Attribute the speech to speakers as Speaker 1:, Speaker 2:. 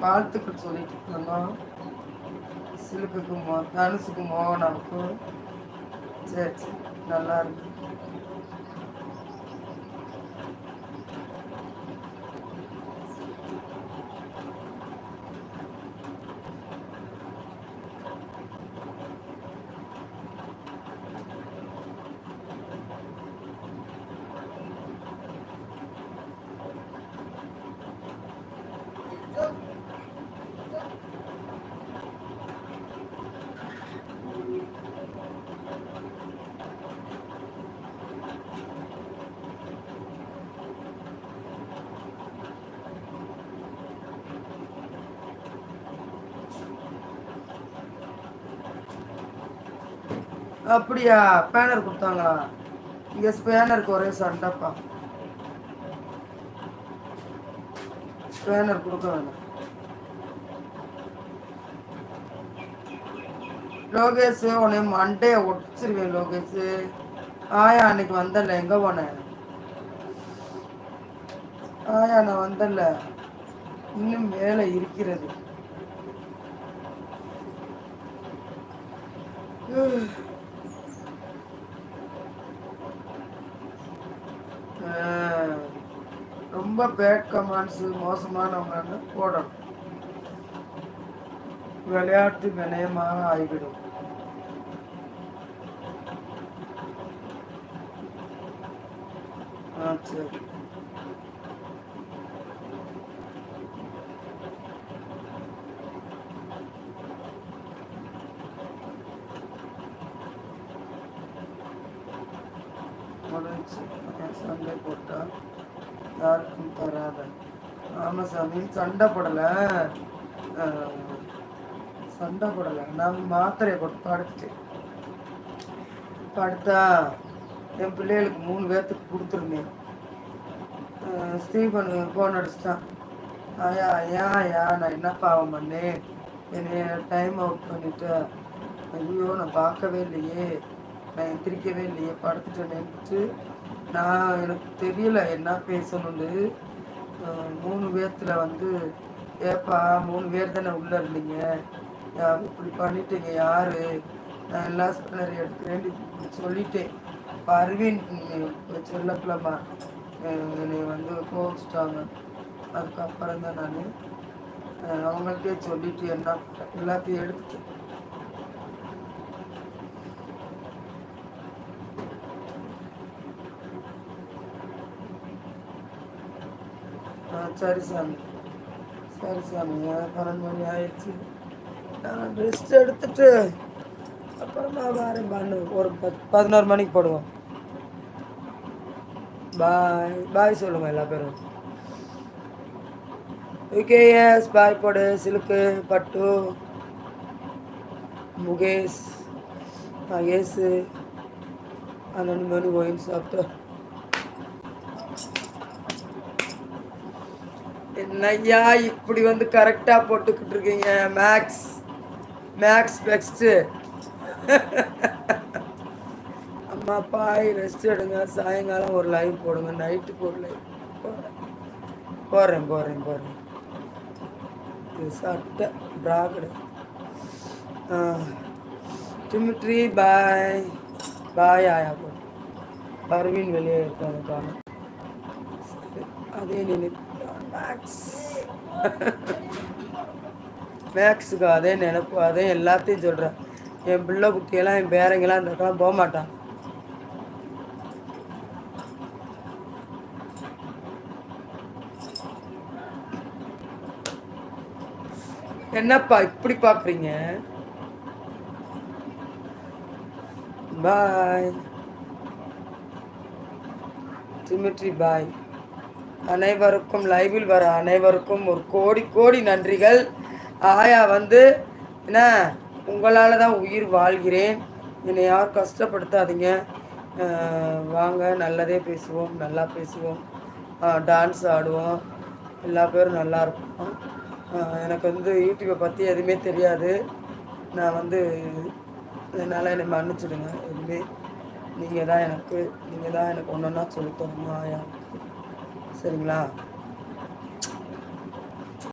Speaker 1: வாழ்த்துக்கள் சொல்லிட்டு இருந்தோம் சிலுக்குக்கு மோ நமக்கும் மோகனாவுக்கும் சரி சரி. நல்லா இருக்கு. அப்படியா? பேனர் கொடுத்தாங்களா? இங்கே ஸ்பேனருக்கு ஒரே சண்டைப்பா ஸ்பேனர் கொடுக்க வேணாம். லோகேஷ் உன்னை மண்டையை ஒடிச்சிருவேன் லோகேஷ். ஆயா அன்னைக்கு வந்தல எங்க போனேன் ஆயா நான் வந்தல இன்னும் வேலை இருக்கிறது. ரொம்ப பேட் கமாண்ட்ஸ் மோசமானவங்கன்னு போடணும். விளையாட்டு வினயமாக ஆகிவிடும். ஆ சரி. சண்டை போட்டா யாருக்கும் தராத. ஆமாம் சாமி சண்டை போடலை. சண்டை போடலை. நான் மாத்திரையை போட்டு படுத்துட்டேன். படுத்தா என் பிள்ளைகளுக்கு மூணு பேர்த்துக்கு கொடுத்துருந்தேன். அஹ் ஸ்டீபன் ஃபோன் அடிச்சிட்டான். ஐயா ஐயா ஐயா நான் என்ன பாவம் பண்ணேன்? என்னைய டைம் அவுட் பண்ணிட்டு. ஐயோ நான் பார்க்கவே இல்லையே. நான் எந்திரிக்கவே இல்லையே. படுத்துட்டேன்னுட்டு நான் எனக்கு தெரியல என்ன பேசணும்னு. மூணு பேர்த்துல வந்து ஏப்பா மூணு பேர் தானே உள்ள இருந்தீங்க. இப்படி பண்ணிட்டீங்க யாரு? நான் எல்லா ஸ்பேனர் எடுக்கிறேன் சொல்லிட்டேன். இப்போ செல்லப்பிள்ளமா என்னை வந்து கோவிச்சிட்டாங்க. அதுக்கப்புறம் தான் நான் அவங்கள்ட்டே சொல்லிட்டு என்ன எல்லாத்தையும் எடுத்துட்டேன். ஆ சரி சாமி சரி சாமி பன்னெண்டு மணி ஆயிடுச்சு நான் ரெஸ்ட் எடுத்துட்டு அப்புறமா வேறு பண்ணு ஒரு பத் பதினோரு மணிக்கு போடுவோம் பாய் பாய் சொல்லுங்க எல்லா பேரும் ஓகே பாய் போடு சிலுக்கு பட்டு முகேஷ் மகேஷு பன்னெண்டு மணி ஒயின் சாப்பிட்டு என்னய்யா இப்படி வந்து கரெக்டாக போட்டுக்கிட்டு இருக்கீங்க? மேக்ஸ் மேக்ஸ் பெஸ்ட்டு அம்மா பாய் ரெஸ்ட் எடுங்க. சாயங்காலம் ஒரு லைவ் போடுங்க. நைட்டுக்கு ஒரு லைவ் போடுறேன் போடுறேன் போடுறேன். போடுறேன் சட்டை ப்ராகடு டிமிட்ரி பாய் பாய் ஆயா போடு பர்வீன் வெளியே இருக்காங்க சரி அதே நினைப்பு. மேக்ஸ் மேக்ஸுக்கு அதே நினைப்பு அதே எல்லாத்தையும் சொல்கிறேன் என் பிள்ளை குட்டியெல்லாம் என் பேரங்கெல்லாம் இந்த இடம்லாம் போக மாட்டான். என்னப்பா இப்படி பார்க்குறீங்க பாய் சிமிட்ரி பாய் அனைவருக்கும் லைவில் வர அனைவருக்கும் ஒரு கோடி கோடி நன்றிகள். ஆயா வந்து என்ன உங்களால் தான் உயிர் வாழ்கிறேன். என்னை யார் கஷ்டப்படுத்தாதீங்க. வாங்க நல்லதே பேசுவோம் நல்லா பேசுவோம். டான்ஸ் ஆடுவோம். எல்லா பேரும் நல்லா இருப்போம். எனக்கு வந்து யூடியூப்பை பற்றி எதுவுமே தெரியாது. நான் வந்து அதனால் என்னை மன்னிச்சிடுங்க. எதுவுமே. நீங்கள் தான் எனக்கு நீங்கள் தான் எனக்கு ஒன்று ஒன்றா சொல்லித்தரணும் ஆயா. சரிங்களா?